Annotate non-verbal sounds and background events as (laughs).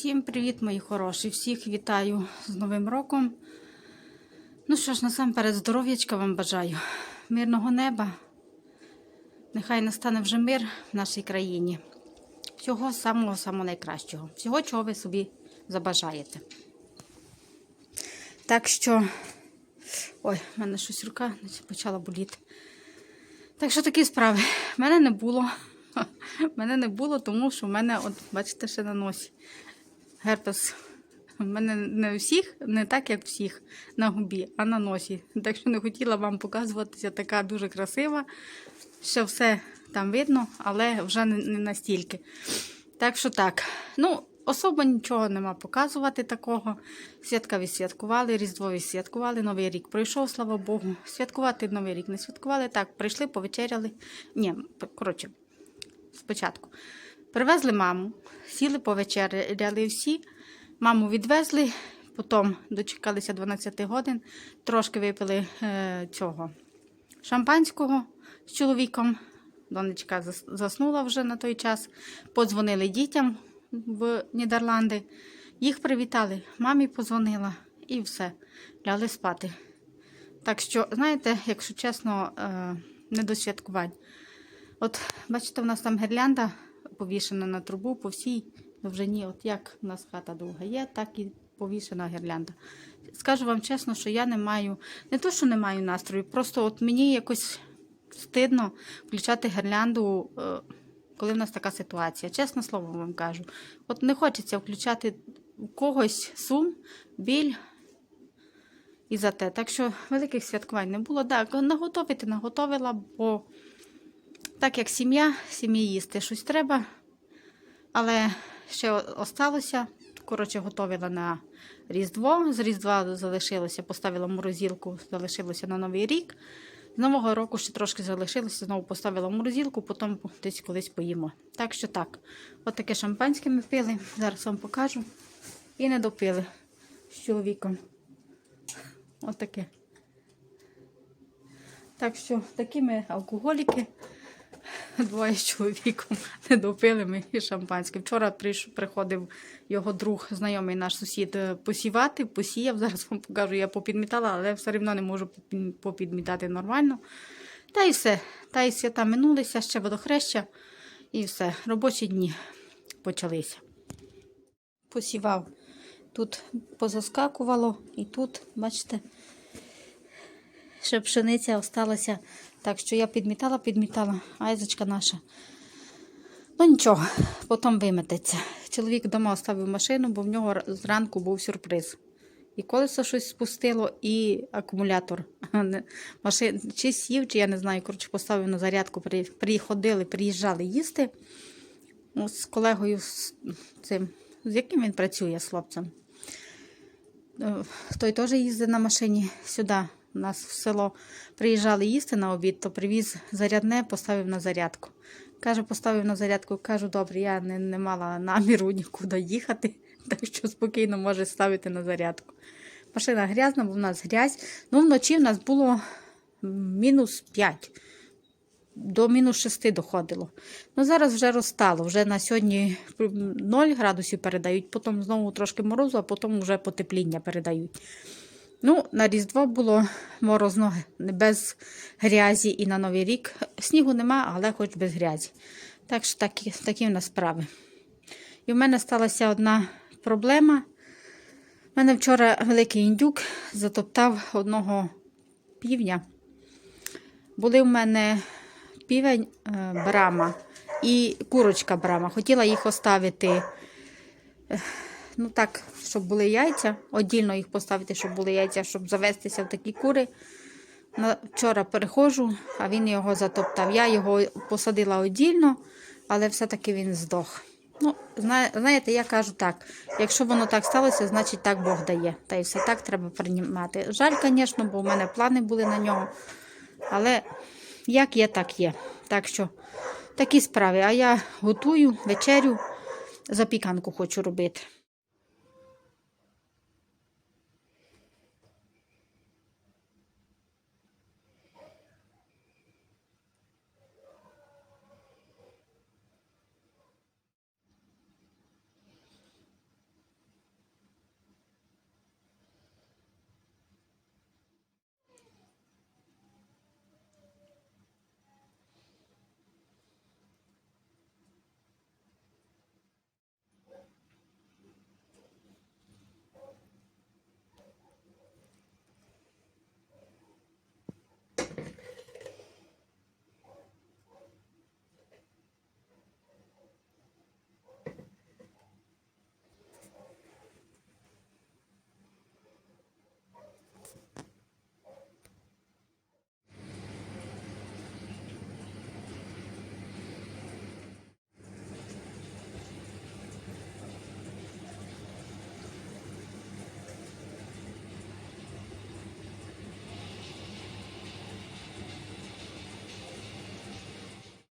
Всім привіт, мої хороші! Всіх вітаю з Новим роком. Ну що ж, насамперед, здоров'ячка вам бажаю, мирного неба. Нехай настане вже мир в нашій країні. Всього самого самого найкращого. Всього, чого ви собі забажаєте. Так що, ой, в мене щось рука почала боліти. Так що такі справи. Мене не було. (laughs) Мене не було, тому що в мене, от, бачите, ще на носі. Герпес. У мене не всіх, не так, як всіх на губі, а на носі. Так що не хотіла вам показуватися така дуже красива. Ще все там видно, але вже не настільки. Так що так. Ну, особо нічого нема показувати такого. Святка відсвяткували, Різдво відсвяткували, Новий рік пройшов, слава Богу. Святкувати Новий рік не святкували. Так, прийшли, повечеряли. Ні, коротше, спочатку. Привезли маму, сіли повечеряли всі. Маму відвезли, потім дочекалися 12 годин, трошки випили е, цього шампанського з чоловіком. Донечка заснула вже на той час. Подзвонили дітям в Нідерланди. Їх привітали, мамі подзвонила і все. Ляли спати. Так що, знаєте, якщо чесно, е, не до святкувань. От, бачите, в нас там гірлянда повішена на трубу по всій довжині. От як в нас хата довга є, так і повішена гірлянда. Скажу вам чесно, що я не маю, не то, що не маю настрою, просто от мені якось стидно включати гірлянду, е, коли в нас така ситуація. Чесне слово вам кажу. От не хочеться включати у когось сум, біль. І за те. Так що великих святкувань не було. Так, наготовити наготовила, бо так як сім'я, сім'ї їсти щось треба. Але ще осталося. Коротше, готувала на Різдво. З Різдва залишилося, поставила морозилку, залишилося на Новий рік. З Нового року ще трошки залишилося, знову поставила морозилку, потім десь колись поїмо. Так що так. От таке шампанське ми пили. Зараз вам покажу. І не допили з чоловіком. От. Так що такі ми алкоголіки. Двоє з чоловіком не допили ми шампанське. Вчора приходив його друг, знайомий наш сусід, е, посівати, посіяв. Зараз вам покажу, я попідмітала, але все одно не можу попідмітати нормально. Та і все. Та і свята минулися, ще водохреща, і все. Робочі дні почалися. Посівав. Тут позаскакувало, і тут, бачите, ще пшениця осталася. Так що я підмітала, підмітала, айзочка наша. Ну нічого, потім вимететься. Чоловік вдома оставив машину, бо в нього зранку був сюрприз. І колесо щось спустило, і акумулятор. (laughs) Машин, чи сів, чи я не знаю, коротше, поставив на зарядку, приходили, приїжджали їсти. Ну, З колегою з цим, з яким він працює з хлопцем. Е, Той теж їздить на машині сюди. У нас в село приїжджали їсти на обід, то привіз зарядне, поставив на зарядку. Каже, поставив на зарядку, кажу, добре, я не, не мала наміру (laughs) нікуди їхати, так що спокійно може ставити на зарядку. Машина грязна, бо в нас грязь. Ну, вночі в нас було мінус 5 до мінус 6 доходило. Ну, зараз вже розстало. Вже на сьогодні 0 градусів передають, потім знову трошки морозу, а потім вже потепління передають. Ну, на Різдво було морозно без грязі і на Новий рік. Снігу нема, але хоч без грязі. Так що такі, такі в нас справи. І в мене сталася одна проблема. У мене вчора великий індюк затоптав одного півня. Були в мене півень е, брама і курочка брама. Хотіла їх оставити, е, ну так, щоб були яйця, одільно їх поставити, щоб були яйця, щоб завестися в такі кури. Вчора переходжу, а він його затоптав. Я його посадила одільно, але все-таки він здох. Ну, знаєте, я кажу так: якщо воно так сталося, значить так Бог дає. Та й все так треба приймати. Жаль, звісно, бо в мене плани були на нього. Але як є, так є. Так що такі справи. А я готую вечерю, запіканку хочу робити.